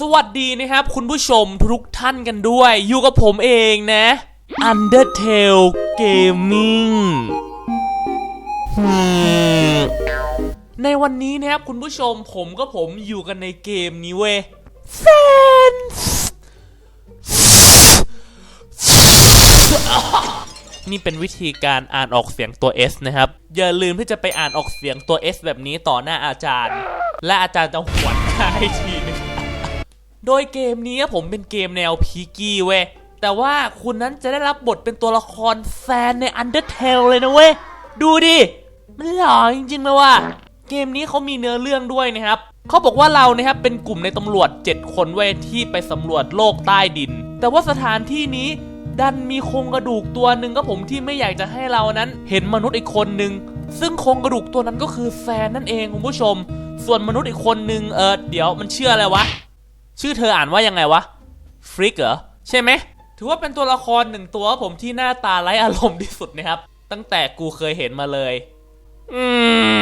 สวัสดีนะครับ คุณผู้ชมทุกท่านกันด้วย อยู่กับผมเองนะ Undertale Gaming ในวันนี้นะครับคุณผู้ชมผมก็ผมอยู่กันในเกมนี้เว้ย Fans นี่เป็นวิธีการอ่านออกเสียงตัว S นะครับ อย่าลืมที่จะไปอ่านออกเสียงตัว S แบบนี้ต่อหน้าอาจารย์ และอาจารย์จะหวนให้ที โดยเกมนี้ผมเป็นเกมแนวพีกี้เว้ย แต่ว่าคุณนั้นจะได้รับบทเป็นตัวละครแฟนใน Undertale เลยนะเว้ย ดูดิ มันหล่อจริงๆเลยว่ะ เกมนี้เขามีเนื้อเรื่องด้วยนะครับ เขาบอกว่าเรานะครับเป็นกลุ่มในตำรวจ 7 คนเว้ยที่ไปสำรวจโลกใต้ดิน แต่ว่าสถานที่นี้ดันมีโครงกระดูกตัวหนึ่งก็ผมที่ไม่อยากจะให้เรานั้น เห็นมนุษย์อีกคนหนึ่งซึ่งโครงกระดูกตัวนั้นก็คือแฟนนั่นเองคุณผู้ชม ส่วนมนุษย์อีกคนหนึ่งเออเดี๋ยวมันเชื่ออะไรวะ ชื่อเธออ่านว่ายังไงวะฟริกเหรอใช่ไหมถือว่าเป็นตัวละครหนึ่งตัวผมที่หน้าตาไร้อารมณ์ที่สุดนะครับ ตั้งแต่กูเคยเห็นมาเลย อืม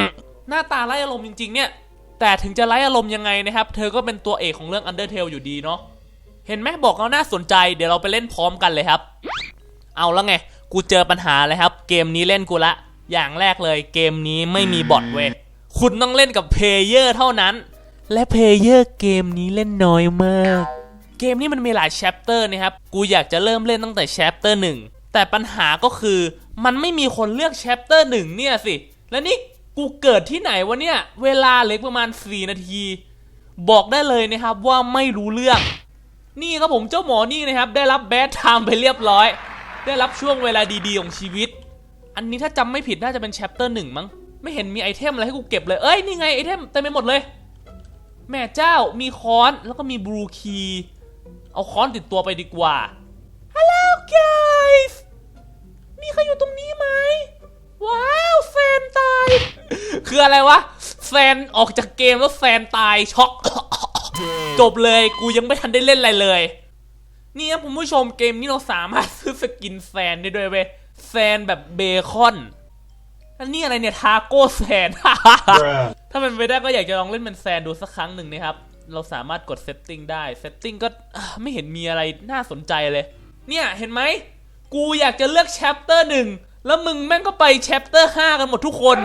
หน้าตาไร้อารมณ์จริง ๆ เนี่ย แต่ถึงจะไร้อารมณ์ยังไงนะครับ เธอก็เป็นตัวเอกของเรื่อง Undertale อยู่ดีเนาะเห็นไหมบอกแล้วน่าสนใจเดี๋ยวเราไปเล่นพร้อมกันเลยครับ เอาแล้วไง กูเจอปัญหาเลยครับ เกมนี้เล่นกูละ อย่างแรกเลยเกมนี้ไม่มีบอทเว้ยคุณต้องเล่นกับเพลเยอร์เท่านั้น และเพลเยอร์เกมนี้เล่นน้อยมาก เกมนี้มันมีหลายแชปเตอร์นะครับ กูอยากจะเริ่มเล่นตั้งแต่แชปเตอร์หนึ่งแต่ปัญหาก็คือมันไม่มีคนเลือกแชปเตอร์หนึ่งเนี่ยสิ และนี่กูเกิดที่ไหนวะเนี่ย เวลาเลือประมาณ 4 นาที บอกได้เลยนะครับว่าไม่รู้เรื่อง นี่ครับผมเจ้าหมอนี่นะครับ ได้รับแบดไทม์ไปเรียบร้อย ได้รับช่วงเวลาดีๆของชีวิต อันนี้ถ้าจำไม่ผิดน่าจะเป็นแชปเตอร์หนึ่งมั้ง ไม่เห็นมีไอเทมอะไรให้กูเก็บเลย เอ้ยนี่ไงไอเทมเต็มไปหมดเลย แม่เจ้ามีค้อนแล้วก็มีบลูคีเอาค้อนติดตัวไปดีกว่า Hello guys มีใครอยู่ตรงนี้ไหมว้าวแฟนตาย คืออะไรวะแฟนออกจากเกมแล้วแฟนตายช็อก จบเลยกูยังไม่ทันได้เล่นอะไรเลยนี่ครับคุณผู้ชมเกมนี้เราสามารถซื้อสกินแฟนได้ด้วยเว้ยแฟนแบบเบคอน อันนี้อะไรเนี่ย ทาโก้แฟน ถ้าเป็นไปได้ก็อยากจะลองเล่นเป็นแฟนดูสักครั้งหนึ่งนะครับ เราสามารถกดเซตติ้งได้เซตติ้งก็ไม่เห็นมีอะไรน่าสนใจเลย เนี่ยเห็นไหม กูอยากจะเลือกแชปเตอร์หนึ่งแล้วมึงแม่งก็ไปแชปเตอร์ห้ากันหมดทุกคน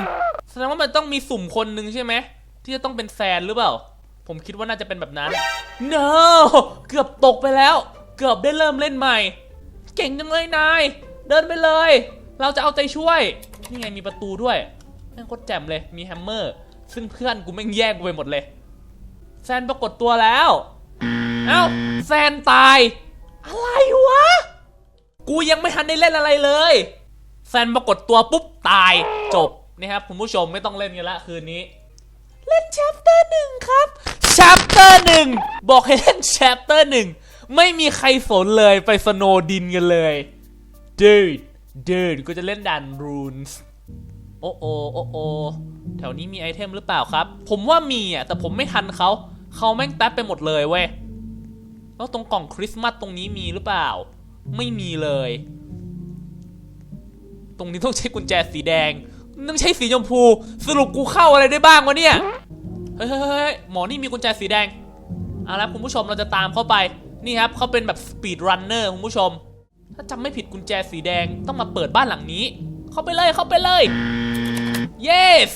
แสดงว่ามันต้องมีสุ่มคนหนึ่งใช่ไหม ที่จะต้องเป็นแฟนหรือเปล่า ผมคิดว่าน่าจะเป็นแบบนั้น no เกือบตกไปแล้ว เกือบได้เริ่มเล่นใหม่ เก่งจังเลยนาย เดินไปเลย เราจะเอาใจช่วย นี่ไงมีประตูด้วยแม่งโคตรแจ่มเลย มีแฮมเมอร์ ซึ่งเพื่อนกูแม่งแย่งกูไปหมดเลยแฟนปรากฏตัวแล้ว เอ้าแฟนตาย อะไรวะ กูยังไม่ทันได้เล่นอะไรเลยแฟนปรากฏตัวปุ๊บตายจบนะครับคุณผู้ชมไม่ต้องเล่นกันละคืนนี้ เล่น chapter หนึ่งครับ chapter หนึ่งบอกให้เล่น chapter หนึ่งไม่มีใครสนเลยไปสโนดินกันเลย dude dude กูจะเล่นด่าน runes โอ้โอโอ้โอแถวนี้มีไอเทมหรือเปล่าครับ ผมว่ามีอะแต่ผมไม่ทันเขาเขาแม่งแทบไปหมดเลยเว้ยแล้วตรงกล่องคริสต์มาสตรงนี้มีหรือเปล่า ไม่มีเลย ตรงนี้ต้องใช้กุญแจสีแดงต้องใช้สีชมพู สรุปกูเข้าอะไรได้บ้างวะเนี่ยเฮ้ยเฮ้ยเฮ้ยหมอนี่มีกุญแจสีแดงเอาละคุณผู้ชมเราจะตามเข้าไปนี่ครับเขาเป็นแบบสปีดรันเนอร์คุณผู้ชม ถ้าจำไม่ผิดกุญแจสีแดงต้องมาเปิดบ้านหลังนี้ เข้าไปเลยเข้าไปเลย yes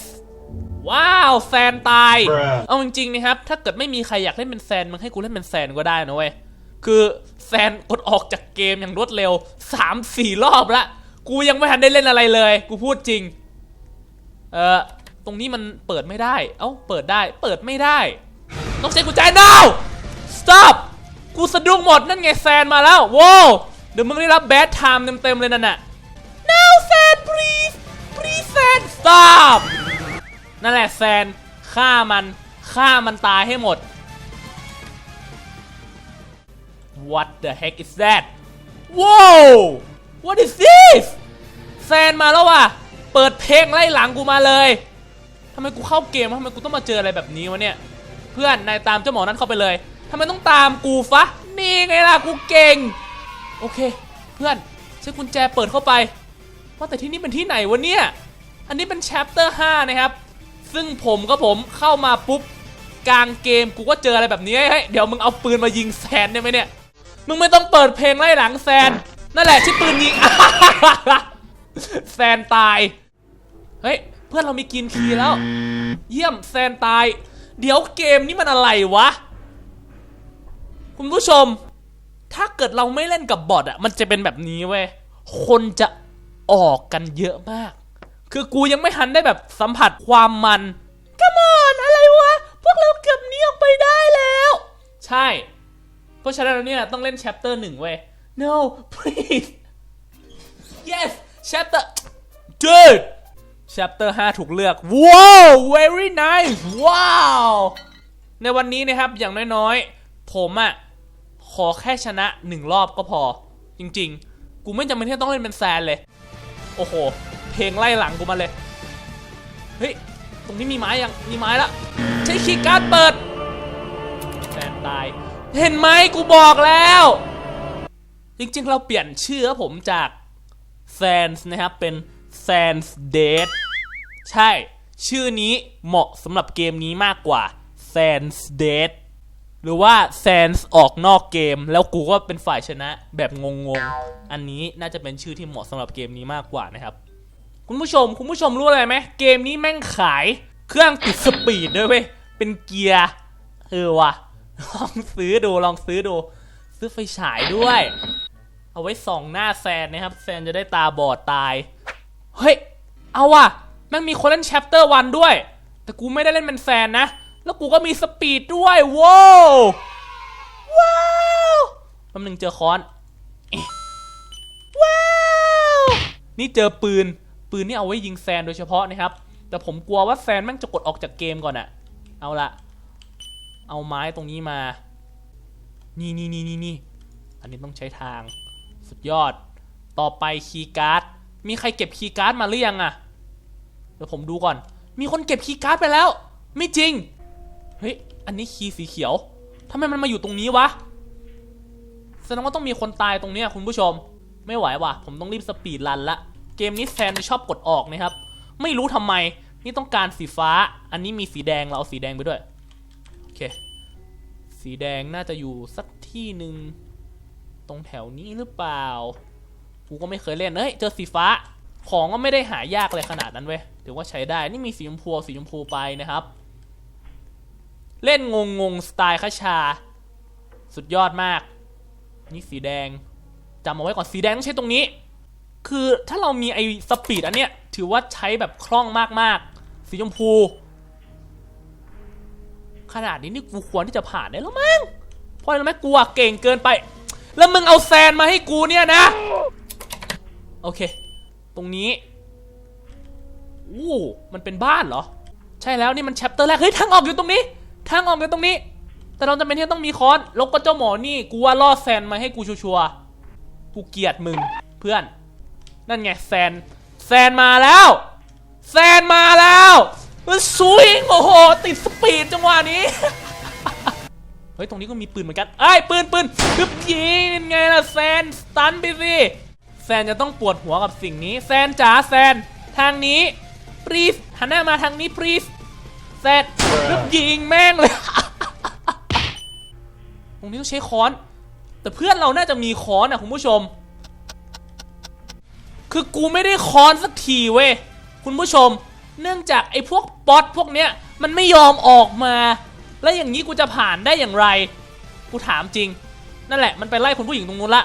ว้าว แซนตาย Bruh เอาจริงๆนะครับ ถ้าเกิดไม่มีใครอยากเล่นเป็นแซนมึงให้กูเล่นเป็นแซนก็ได้นะเว้ย คือแซนกดออกจากเกมอย่างรวดเร็ว3-4รอบละ กูยังไม่ทันได้เล่นอะไรเลย กูพูดจริง เออตรงนี้มันเปิดไม่ได้ เอ้า เปิดได้ เปิดไม่ได้ ต้องใช้กุญแจ now stop กูสะดุ้งหมดนั่นไงแซนมาแล้วว้าวเดี๋ยวมึงได้รับแบดไทม์เต็มๆเลยนั่นน่ะ now แซน please please แซน stop นั่นแหละแซนฆ่ามันฆ่ามันตายให้หมด What the heck is that Whoa What is this แซนมาแล้วว่ะ เปิดเพลงไล่หลังกูมาเลยทำไมกูเข้าเกมทำไมกูต้องมาเจออะไรแบบนี้วะเนี่ย เพื่อนนายตามเจ้าหมอนั้นเข้าไปเลยทำไมต้องตามกูฟะ นี่ไงล่ะกูเก่ง โอเค เพื่อนใช้กุญแจเปิดเข้าไป ว่าแต่ที่นี่เป็นที่ไหนวะเนี่ย อันนี้เป็น chapter 5นะครับ ซึ่งผมก็ผมเข้ามาปุ๊บกลางเกมกูก็เจออะไรแบบนี้เฮ้ยเดี๋ยวมึงเอาปืนมายิงแซนได้ไหมเนี่ย มึงไม่ต้องเปิดเพลงไล่หลังแซน นั่นแหละที่ปืนยิง แซนตาย เฮ้ย เพื่อนเรามีกินคีแล้ว เยี่ยมแซนตาย เดี๋ยวเกมนี้มันอะไรวะ คุณผู้ชม ถ้าเกิดเราไม่เล่นกับบอทอะมันจะเป็นแบบนี้เว้ย คนจะออกกันเยอะมาก คือกูยังไม่ทันได้แบบสัมผัสความมันกมอนอะไรวะ พวกเราเกือบหนี้ออกไปได้แล้ว ใช่ เพราะฉะนั้นแล้วเนี่ยต้องเล่น chapter หนึ่งเว้ย no please yes chapter dude chapter 5 ถูกเลือกว้าว very nice ว้าวในวันนี้นะครับอย่างน้อยๆ ผมอะขอแค่ชนะหนึ่งรอบก็พอ จริงๆ กูไม่จำเป็นที่ต้องเล่นเป็นแซนเลย โอ้โห เพลงไล่หลังกูมาเลย เฮ้ย ตรงนี้มีไม้ยัง มีไม้ละ ใช้คีย์การ์ดเปิดแซนตาย เห็นไหมกูบอกแล้ว จริงๆ เราเปลี่ยนชื่อผมจาก Sans นะครับ เป็น Sans Dead ใช่ ชื่อนี้เหมาะสำหรับเกมนี้มากกว่า Sans Dead หรือว่า Sans ออกนอกเกม แล้วกูก็เป็นฝ่ายชนะแบบงงๆ อันนี้น่าจะเป็นชื่อที่เหมาะสำหรับเกมนี้มากกว่านะครับ คุณผู้ชม คุณผู้ชมรู้อะไรไหมเกมนี้แม่งขายเครื่องติดสปีดด้วยเว้ย เป็นเกียร์เออว่ะ ลองซื้อดู ลองซื้อดู ซื้อไฟฉายด้วย เอาไว้ส่องหน้าแซนนะครับ แซนจะได้ตาบอดตาย เฮ้ย เอาว่ะ แม่งมีคนเล่น chapter 1ด้วย แต่กูไม่ได้เล่นเป็นแซนนะ แล้วกูก็มีสปีดด้วยว้าวว้าวแป๊บนึงเจอคอน ว้าว นี่เจอปืน ปืนนี่เอาไว้ยิงแซนโดยเฉพาะนะครับ แต่ผมกลัวว่าแซนแม่งจะกดออกจากเกมก่อนอะเอาละเอาไม้ตรงนี้มา นี่นี่นี่นี่นี่อันนี้ต้องใช้ทาง สุดยอด ต่อไปคีย์การ์ด มีใครเก็บคีย์การ์ดมาหรือยังอะเดี๋ยวผมดูก่อน มีคนเก็บคีย์การ์ดไปแล้ว ไม่จริง เฮ้ย อันนี้คีย์สีเขียวทำไมมันมาอยู่ตรงนี้วะ แสดงว่าต้องมีคนตายตรงเนี้ยคุณผู้ชม ไม่ไหวว่ะ ผมต้องรีบสปีดรันละ เกมนี้แซนชอบกดออกนะครับ ไม่รู้ทำไม นี่ต้องการสีฟ้า อันนี้มีสีแดงเราเอาสีแดงไปด้วย โอเค สีแดงน่าจะอยู่สักที่หนึ่งตรงแถวนี้หรือเปล่า กูก็ไม่เคยเล่นเฮ้ย เจอสีฟ้า ของก็ไม่ได้หายากเลยขนาดนั้นเว้ย ถือว่าใช้ได้ นี่มีสีชมพู สีชมพูไปนะครับ เล่นงงงๆสไตล์คาชา สุดยอดมาก นี่สีแดงจำเอาไว้ก่อน สีแดงต้องใช้ตรงนี้ คือถ้าเรามีไอ้สปีดอันเนี้ย ถือว่าใช้แบบคล่องมากๆ สีชมพู ขนาดนี้นี่กูควรที่จะผ่านได้แล้วมั้งเพราะอะไรไหมกูอะเก่งเกินไป แล้วมึงเอาแซนมาให้กูเนี่ยนะ โอเค ตรงนี้อู้มันเป็นบ้านเหรอ ใช่แล้วนี่มันแชปเตอร์แรก เฮ้ยทางออกอยู่ตรงนี้ ทางออกอยู่ตรงนี้ แต่เราจะเป็นที่ต้องมีคอนแล้วก็เจ้าหมอนี่ กูว่าล่อแซนมาให้กูชัวร์กูเกลียดมึงเพื่อน นั่นไงแซนแซนมาแล้วแซนมาแล้วมันสวิงโอ้โห ติดสปีดจังหวะนี้ เฮ้ย ตรงนี้ก็มีปืนเหมือนกันเอ้ปืนปืนคือยิงไงล่ะแซนสตันไปสิแซนจะต้องปวดหัวกับสิ่งนี้แซนจ๋าแซนทางนี้ please หันหน้ามาทางนี้ please แซนคือยิงแม่งเลย ตรงนี้ต้องใช้ค้อน แต่เพื่อนเราน่าจะมีค้อนนะคุณผู้ชม คือกูไม่ได้คอนสักทีเว้ยคุณผู้ชม เนื่องจากไอ้พวกป๊อตพวกเนี้ยมันไม่ยอมออกมา แล้วอย่างนี้กูจะผ่านได้อย่างไร กูถามจริง นั่นแหละมันไปไล่คนผู้หญิงตรงนู้นละ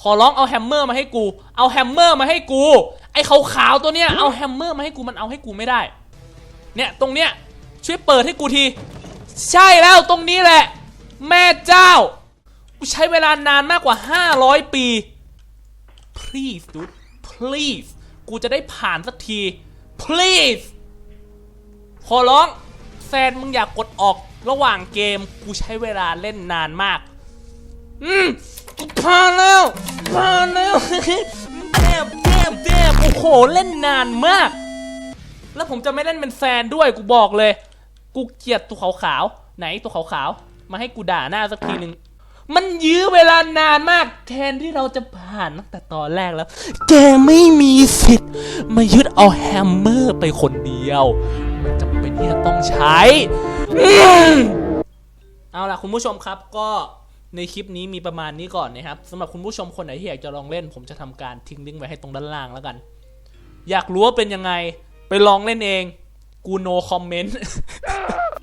ขอร้องเอาแฮมเมอร์มาให้กู เอาแฮมเมอร์มาให้กู ไอ้ขาวๆตัวเนี้ยเอาแฮมเมอร์มาให้กูมันเอาให้กูไม่ได้ เนี่ยตรงเนี้ยช่วยเปิดให้กูที ใช่แล้วตรงนี้แหละ แม่เจ้า กูใช้เวลานานมากกว่า 500 ปี please dude please กูจะได้ผ่านสักที please ขอร้อง แซนมึงอยากกดออกระหว่างเกม กูใช้เวลาเล่นนานมาก อืมกูผ่านแล้วผ่านแล้วแดบแดบแดบโอ้โห เล่นนานมาก แล้วผมจะไม่เล่นเป็นแซนด้วย กูบอกเลย กูเกลียดตัวขาวๆ ไหนตัวขาวๆ มาให้กูด่าหน้าสักทีหนึ่ง มันยื้อเวลานานมาก แทนที่เราจะผ่านตั้งแต่ตอนแรกแล้ว แกไม่มีสิทธิ์ มายึดเอาแฮมเมอร์ไปคนเดียว มันจำเป็นที่จะต้องใช้ เอาล่ะคุณผู้ชมครับก็ในคลิปนี้มีประมาณนี้ก่อนนะครับสำหรับคุณผู้ชมคนไหนที่อยากจะลองเล่น ผมจะทำการทิ้งลิงก์ไว้ให้ตรงด้านล่างแล้วกัน อยากรู้ว่าเป็นยังไง ไปลองเล่นเอง กูโนคอมเมนต์